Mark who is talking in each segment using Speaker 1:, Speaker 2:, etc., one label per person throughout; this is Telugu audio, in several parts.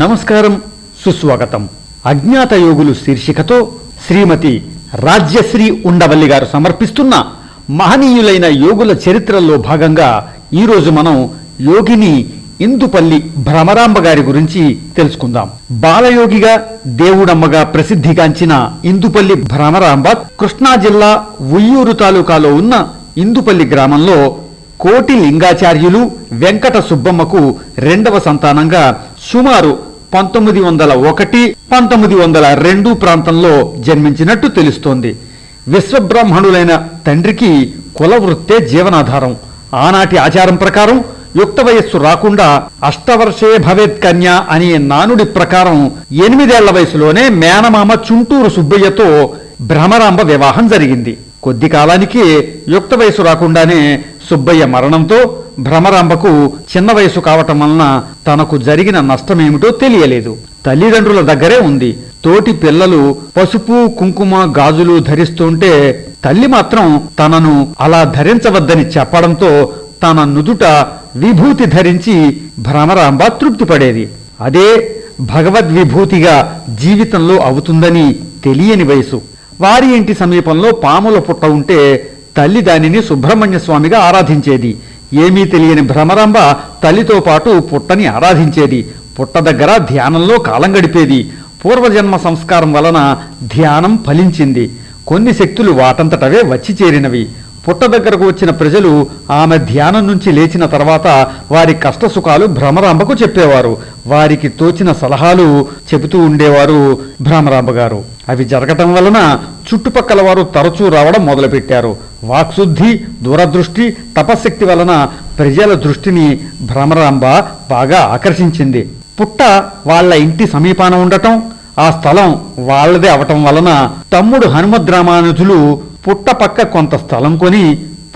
Speaker 1: నమస్కారం సుస్వాగతం. అజ్ఞాత యోగులు శీర్షికతో శ్రీమతి రాజ్యశ్రీ ఉండవల్లి గారు సమర్పిస్తున్న మహనీయులైన యోగుల చరిత్రలో భాగంగా ఈరోజు మనం యోగిని ఇందుపల్లి భ్రమరాంబ గారి గురించి తెలుసుకుందాం. బాలయోగిగా దేవుడమ్మగా ప్రసిద్ధిగాంచిన ఇందుపల్లి భ్రమరాంబ కృష్ణా జిల్లా ఉయ్యూరు తాలూకాలో ఉన్న ఇందుపల్లి గ్రామంలో కోటి లింగాచార్యులు వెంకట సుబ్బమ్మకు రెండవ సంతానంగా సుమారు పంతొమ్మిది వందల ఒకటి పంతొమ్మిది వందల రెండు ప్రాంతంలో జన్మించినట్టు తెలుస్తోంది. విశ్వబ్రాహ్మణులైన తండ్రికి కులవృత్తే జీవనాధారం. ఆనాటి ఆచారం ప్రకారం యుక్త వయస్సు రాకుండా అష్టవర్షే భవేత్ కన్య అనే నానుడి ప్రకారం ఎనిమిదేళ్ళ వయసులోనే మేనమామ చుంటూరు సుబ్బయ్యతో భ్రమరాంబ వివాహం జరిగింది. కొద్ది కాలానికి యుక్త వయసు రాకుండానే సుబ్బయ్య మరణంతో భ్రమరాంబకు చిన్న వయసు కావటం వలన తనకు జరిగిన నష్టమేమిటో తెలియలేదు. తల్లిదండ్రుల దగ్గరే ఉంది. తోటి పిల్లలు పసుపు కుంకుమ గాజులు ధరిస్తుంటే తల్లి మాత్రం తనను అలా ధరించవద్దని చెప్పడంతో తన నుదుట విభూతి ధరించి భ్రమరాంబ తృప్తిపడేది. అదే భగవద్విభూతిగా జీవితంలో అవుతుందని తెలియని వయసు. వారి ఇంటి సమీపంలో పాముల పుట్ట ఉంటే తల్లి దానిని సుబ్రహ్మణ్య స్వామిగా ఆరాధించేది. ఏమీ తెలియని భ్రమరాంబ తల్లితో పాటు పుట్టని ఆరాధించేది. పుట్ట దగ్గర ధ్యానంలో కాలం గడిపేది. పూర్వజన్మ సంస్కారం వలన ధ్యానం ఫలించింది. కొన్ని శక్తులు వాటంతటవే వచ్చి చేరినవి. పుట్ట దగ్గరకు వచ్చిన ప్రజలు ఆమె ధ్యానం నుంచి లేచిన తర్వాత వారి కష్టసుఖాలు భ్రమరాంబకు చెప్పేవారు. వారికి తోచిన సలహాలు చెబుతూ ఉండేవారు భ్రమరాంబ గారు. అవి జరగటం వలన చుట్టుపక్కల వారు తరచూ రావడం మొదలుపెట్టారు. వాక్శుద్ధి దూరదృష్టి తపశక్తి వలన ప్రజల దృష్టిని భ్రమరాంబ బాగా ఆకర్షించింది. పుట్ట వాళ్ళ ఇంటి సమీపాన ఉండటం ఆ స్థలం వాళ్ళదే అవటం వలన తమ్ముడు హనుమద్రామానుజులు పుట్ట పక్క కొంత స్థలం కొని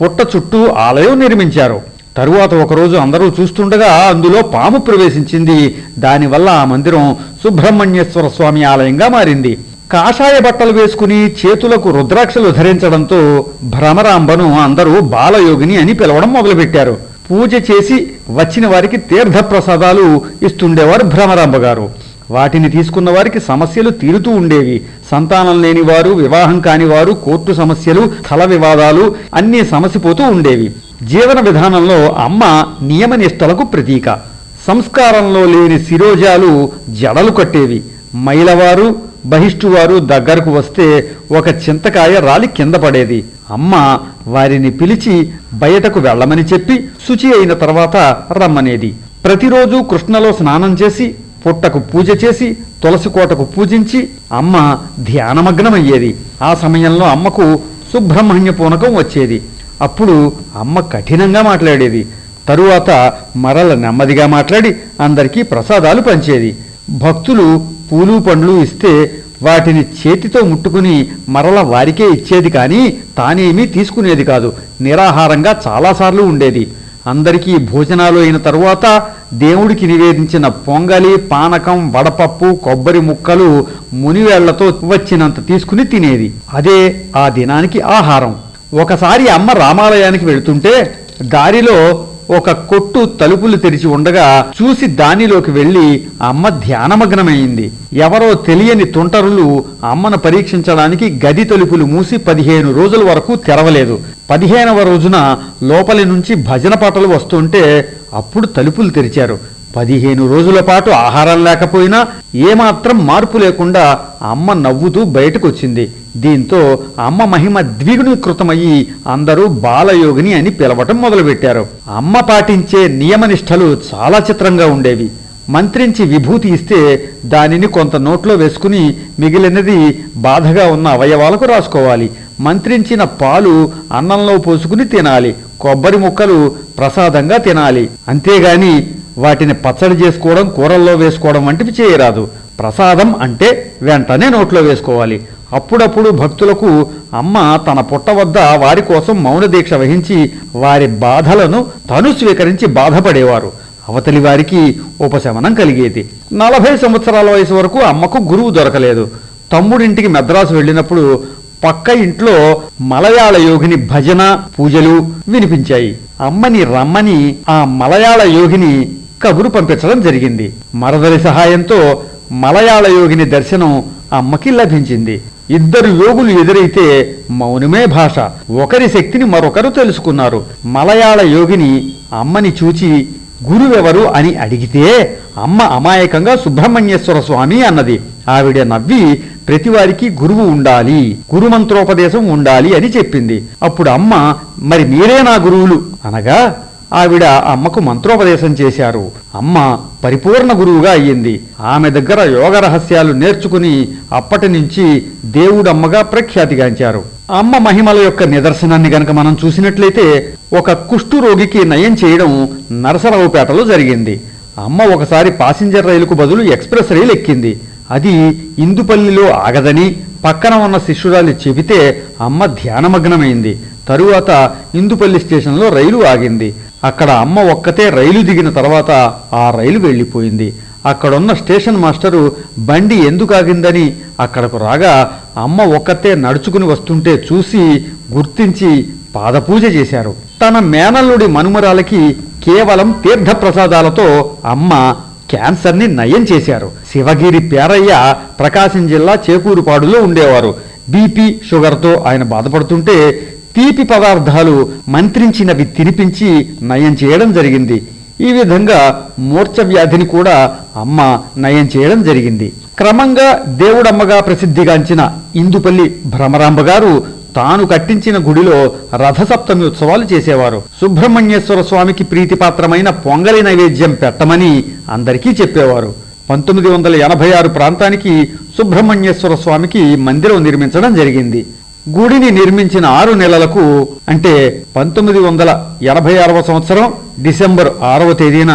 Speaker 1: పుట్ట చుట్టూ ఆలయం నిర్మించారు. తరువాత ఒకరోజు అందరూ చూస్తుండగా అందులో పాము ప్రవేశించింది. దానివల్ల ఆ మందిరం సుబ్రహ్మణ్యేశ్వర స్వామి ఆలయంగా మారింది. కాషాయ బట్టలు వేసుకుని చేతులకు రుద్రాక్షలు ధరించడంతో భ్రమరాంబను అందరూ బాలయోగిని అని పిలవడం మొదలుపెట్టారు. పూజ చేసి వచ్చిన వారికి తీర్థప్రసాదాలు ఇస్తుండేవారు భ్రమరాంబ గారు. వాటిని తీసుకున్న వారికి సమస్యలు తీరుతూ ఉండేవి. సంతానం లేని వారు వివాహం కాని వారు కోర్టు సమస్యలు స్థల వివాదాలు అన్నీ సమసిపోతూ ఉండేవి. జీవన విధానంలో అమ్మ నియమనిష్టలకు ప్రతీక. సంస్కారంలో లేని శిరోజాలు జడలు కట్టేవి. మైలవారు బహిష్టువారు దగ్గరకు వస్తే ఒక చింతకాయ రాలి కింద పడేది. అమ్మ వారిని పిలిచి బయటకు వెళ్ళమని చెప్పి శుచి అయిన తర్వాత రమ్మనేది. ప్రతిరోజు కృష్ణలో స్నానం చేసి పుట్టకు పూజ చేసి తులసి కోటకు పూజించి అమ్మ ధ్యానమగ్నమయ్యేది. ఆ సమయంలో అమ్మకు సుబ్రహ్మణ్య పూనకం వచ్చేది. అప్పుడు అమ్మ కఠినంగా మాట్లాడేది. తరువాత మరల నెమ్మదిగా మాట్లాడి అందరికీ ప్రసాదాలు పంచేది. భక్తులు పూలు పండ్లు ఇస్తే వాటిని చేతితో ముట్టుకుని మరల వారికే ఇచ్చేది కానీ తానేమీ తీసుకునేది కాదు. నిరాహారంగా చాలాసార్లు ఉండేది. అందరికీ భోజనాలు అయిన తరువాత దేవుడికి నివేదించిన పొంగలి పానకం వడపప్పు కొబ్బరి ముక్కలు మునివేళ్ళతో వచ్చినంత తీసుకుని తినేది. అదే ఆ దినానికి ఆహారం. ఒకసారి అమ్మ రామాలయానికి వెళుతుంటే దారిలో ఒక కొట్టు తలుపులు తెరిచి ఉండగా చూసి దానిలోకి వెళ్ళి అమ్మ ధ్యానమగ్నమైంది. ఎవరో తెలియని తుంటరులు అమ్మను పరీక్షించడానికి గది తలుపులు మూసి పదిహేను రోజుల వరకు తెరవలేదు. పదిహేనవ రోజున లోపలి నుంచి భజన పాటలు వస్తుంటే అప్పుడు తలుపులు తెరిచారు. పదిహేను రోజుల పాటు ఆహారం లేకపోయినా ఏమాత్రం మార్పు లేకుండా అమ్మ నవ్వుతూ బయటకొచ్చింది. దీంతో అమ్మ మహిమ ద్విగుణీకృతమయ్యి అందరూ బాలయోగిని అని పిలవటం మొదలుపెట్టారు. అమ్మ పాటించే నియమనిష్టలు చాలా చిత్రంగా ఉండేవి. మంత్రించి విభూతి ఇస్తే దానిని కొంత నోట్లో వేసుకుని మిగిలినది బాధగా ఉన్న అవయవాలకు రాసుకోవాలి. మంత్రించిన పాలు అన్నంలో పోసుకుని తినాలి. కొబ్బరి ముక్కలు ప్రసాదంగా తినాలి. అంతేగాని వాటిని పచ్చడి చేసుకోవడం కూరల్లో వేసుకోవడం వంటివి చేయరాదు. ప్రసాదం అంటే వెంటనే నోట్లో వేసుకోవాలి. అప్పుడప్పుడు భక్తులకు అమ్మ తన పుట్ట వద్ద వారి కోసం మౌన దీక్ష వహించి వారి బాధలను తను స్వీకరించి బాధపడేవారు. అవతలి వారికి ఉపశమనం కలిగేది. నలభై సంవత్సరాల వయసు వరకు అమ్మకు గురువు దొరకలేదు. తమ్ముడింటికి మెద్రాసు వెళ్ళినప్పుడు పక్క ఇంట్లో మలయాళ యోగిని భజన పూజలు వినిపించాయి. అమ్మని రమ్మని ఆ మలయాళ యోగిని కబురు పంపించడం జరిగింది. మరదలి సహాయంతో మలయాళ యోగిని దర్శనం అమ్మకి లభించింది. ఇద్దరు యోగులు ఎదురైతే మౌనమే భాష. ఒకరి శక్తిని మరొకరు తెలుసుకున్నారు. మలయాళ యోగిని అమ్మని చూచి గురువెవరు? అని అడిగితే అమ్మ అమాయకంగా సుబ్రహ్మణ్యేశ్వర స్వామి అన్నది. ఆవిడ నవ్వి ప్రతివారికి గురువు ఉండాలి గురుమంత్రోపదేశం ఉండాలి అని చెప్పింది. అప్పుడు అమ్మ మరి మీరే నా గురువులు? అనగా ఆవిడ అమ్మకు మంత్రోపదేశం చేశారు. అమ్మ పరిపూర్ణ గురువుగా అయ్యింది. ఆమె దగ్గర యోగ రహస్యాలు నేర్చుకుని అప్పటి నుంచి దేవుడమ్మగా ప్రఖ్యాతిగాంచారు. అమ్మ మహిమల యొక్క నిదర్శనాన్ని గనక మనం చూసినట్లయితే ఒక కుష్టు రోగికి నయం చేయడం నరసరావుపేటలో జరిగింది. అమ్మ ఒకసారి పాసింజర్ రైలుకు బదులు ఎక్స్ప్రెస్ రైలు ఎక్కింది. అది ఇందుపల్లిలో ఆగదని పక్కన ఉన్న శిష్యురాలు చెబితే అమ్మ ధ్యానమగ్నమైంది. తరువాత ఇందుపల్లి స్టేషన్లో రైలు ఆగింది. అక్కడ అమ్మ ఒక్కతే రైలు దిగిన తర్వాత ఆ రైలు వెళ్ళిపోయింది. అక్కడున్న స్టేషన్ మాస్టరు బండి ఎందుకు ఆగిందని? అక్కడకు రాగా అమ్మ ఒక్కతే నడుచుకుని వస్తుంటే చూసి గుర్తించి పాదపూజ చేశారు. తన మేనల్లుడి మనుమరాలకి కేవలం తీర్థప్రసాదాలతో అమ్మ క్యాన్సర్ని నయం చేశారు. శివగిరి పేరయ్య ప్రకాశం జిల్లా చేకూరుపాడులో ఉండేవారు. బీపీ షుగర్తో ఆయన బాధపడుతుంటే తీపి పదార్థాలు మంత్రించినవి తినిపించి నయం చేయడం జరిగింది. ఈ విధంగా మూర్ఛ వ్యాధిని కూడా అమ్మ నయం చేయడం జరిగింది. క్రమంగా దేవుడమ్మగా ప్రసిద్ధిగాంచిన ఇందుపల్లి భ్రమరాంబ గారు తాను కట్టించిన గుడిలో రథసప్తమి ఉత్సవాలు చేసేవారు. సుబ్రహ్మణ్యేశ్వర స్వామికి ప్రీతిపాత్రమైన పొంగలి నైవేద్యం పెట్టమని అందరికీ చెప్పేవారు. పంతొమ్మిది వందల ఎనభై ఆరు ప్రాంతానికి సుబ్రహ్మణ్యేశ్వర స్వామికి మందిరం నిర్మించడం జరిగింది. గుడిని నిర్మించిన ఆరు నెలలకు అంటే పంతొమ్మిది వందల ఎనభై ఆరవ సంవత్సరం డిసెంబర్ ఆరవ తేదీన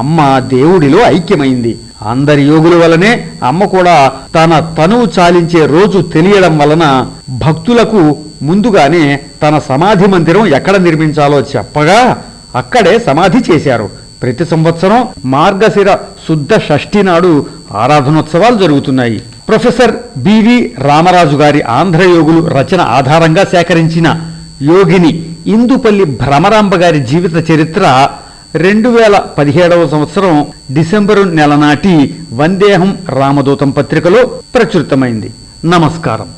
Speaker 1: అమ్మ దేవుడిలో ఐక్యమైంది. అందరి యోగుల వలనే అమ్మ కూడా తన తనువు చాలించే రోజు తెలియడం వలన భక్తులకు ముందుగానే తన సమాధి మందిరం ఎక్కడ నిర్మించాలో చెప్పగా అక్కడే సమాధి చేశారు. ప్రతి సంవత్సరం మార్గశిర శుద్ధ షష్ఠి నాడు ఆరాధనోత్సవాలు జరుగుతున్నాయి. ప్రొఫెసర్ బివి రామరాజు గారి ఆంధ్రయోగులు రచన ఆధారంగా సేకరించిన యోగిని ఇందుపల్లి భ్రమరాంబ గారి జీవిత చరిత్ర రెండు వేల పదిహేడవ సంవత్సరం డిసెంబరు నెల నాటి వందేహం రామదూతం పత్రికలో ప్రచురితమైంది. నమస్కారం.